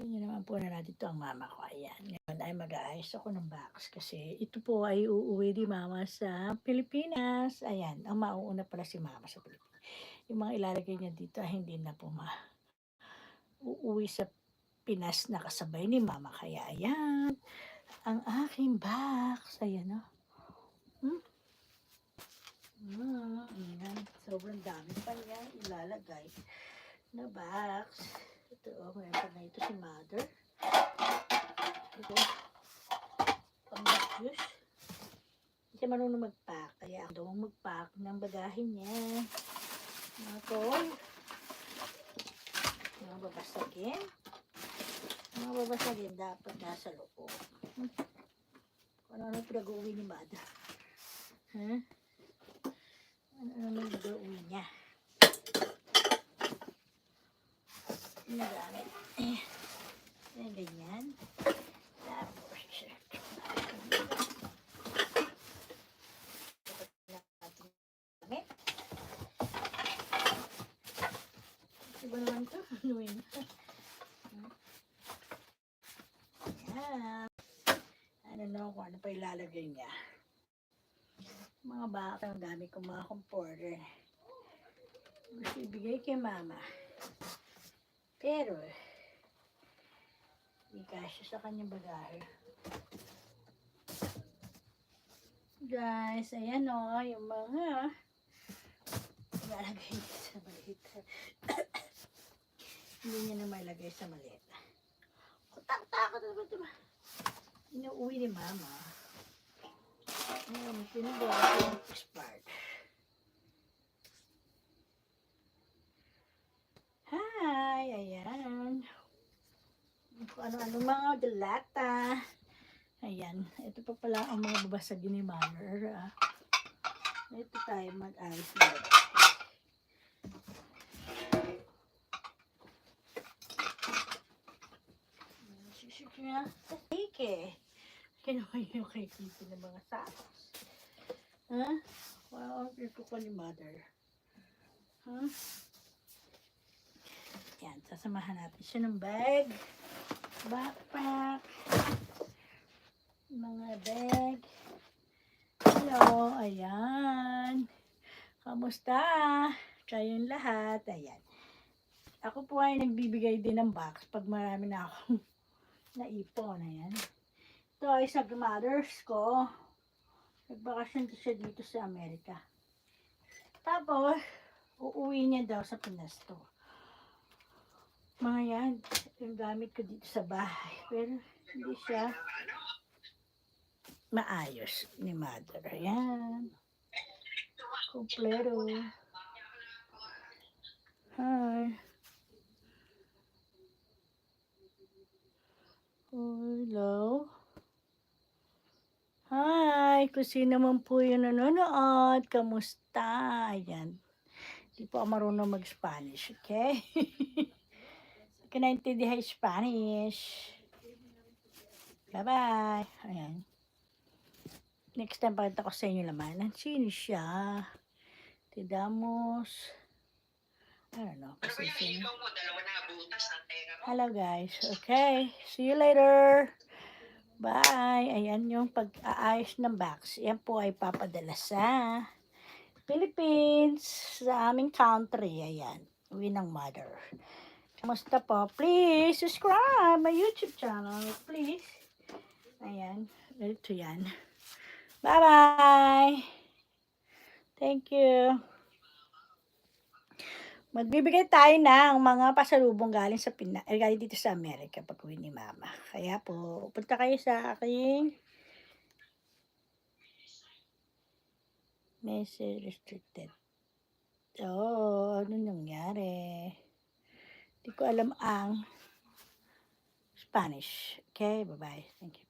Alam niyo naman po na nandito ang mama ko. Ayan. Ngayon ay mag-aayos ako ng box kasi ito po ay uuwi ni mama sa Pilipinas. Ayan. Ang mauuna pala si mama sa Pilipinas. Yung mga ilalagay niya dito ay hindi na po ma uuwi sa Pinas na kasabay ni mama. Kaya ayan. Ang aking box. Ayan o. Hmm? Ah, ayan. Sobrang dami pa niya ilalagay na box. Ito, oh, meron pa na ito si mother. Ito, pang juice. Hindi siya marunong mag-pack. Kaya ako daw mag-pack ng bagahe niya. Mga toy. Mga babasagin. Mga babasagin dapat nasa loob. Hmm. Ano-ano pinag-uwi ni mother. Ha? Ano-ano pinag-uwi niya. Nagamit. Eh, eh, ganyan. Tapos, gamit. Iba naman to. Ano yun? Ayan. Ano na kung ano pa ilalagay niya. Mga bata, ang dami kong mga comforter. Gusto ibigay kay mama. Pero, hindi kasya sa kanyang bagahe. Guys, ayan o, yung mga ilalagay niya sa maliit. hindi niya na mailagay sa maliit. Kutak-takot na ba ito ba? Inuuwi ni mama. Ayan, pinagawa ko yung expired. Hi! Ayan. Kung ano-ano mga delata. Ayan. Ito pa pala ang mga babasag ni Mother. Ah. Ito tayo mag-ayos na. Sisik niya sa tike. Kinuha yung kay Kitty ng mga sacks. Ha? Wow, ang ko ko ni Mother. Ha? Yan, sasamahan natin siya ng bag, backpack, mga bag. Hello, ayan. Kamusta? Kayong lahat, ayan. Ako po ay nagbibigay din ng box pag marami na akong naipon, ayan. Ito ay sa mothers ko. Nagbakasyon siya dito sa Amerika. Tapos, uuwi niya daw sa Pinas to mga yan, yung gamit ko dito sa bahay. Pero hindi siya maayos ni mother. Ayan. Kompleto. Hi. Hello. Hi, kung sino man po yung nanonood, kamusta? Ayan. Hindi po ako marunong mag-Spanish, okay? que naintindihan Spanish. Bye-bye. Ayan. Next time, pakita ko sa inyo laman. Sino siya? Tidamos. I don't know. Pero Kasi yung ilaw mo, dalawa na butas ng tenga mo. Hello guys. Okay. See you later. Bye. Ayan yung pag-aayos ng box. Yan po ay papadala sa Philippines. Sa aming country. Ayan. Uwi ng mother. Kamusta po? Please subscribe my YouTube channel. Please. Ayan. Ito yan. Bye-bye. Thank you. Magbibigay tayo ng mga pasalubong galing sa Pina eh, galing dito sa Amerika pag uwi ni Mama. Kaya po, punta kayo sa aking message restricted. Oh, ano nangyari? Hindi ko alam ang Spanish. Okay, bye-bye. Thank you.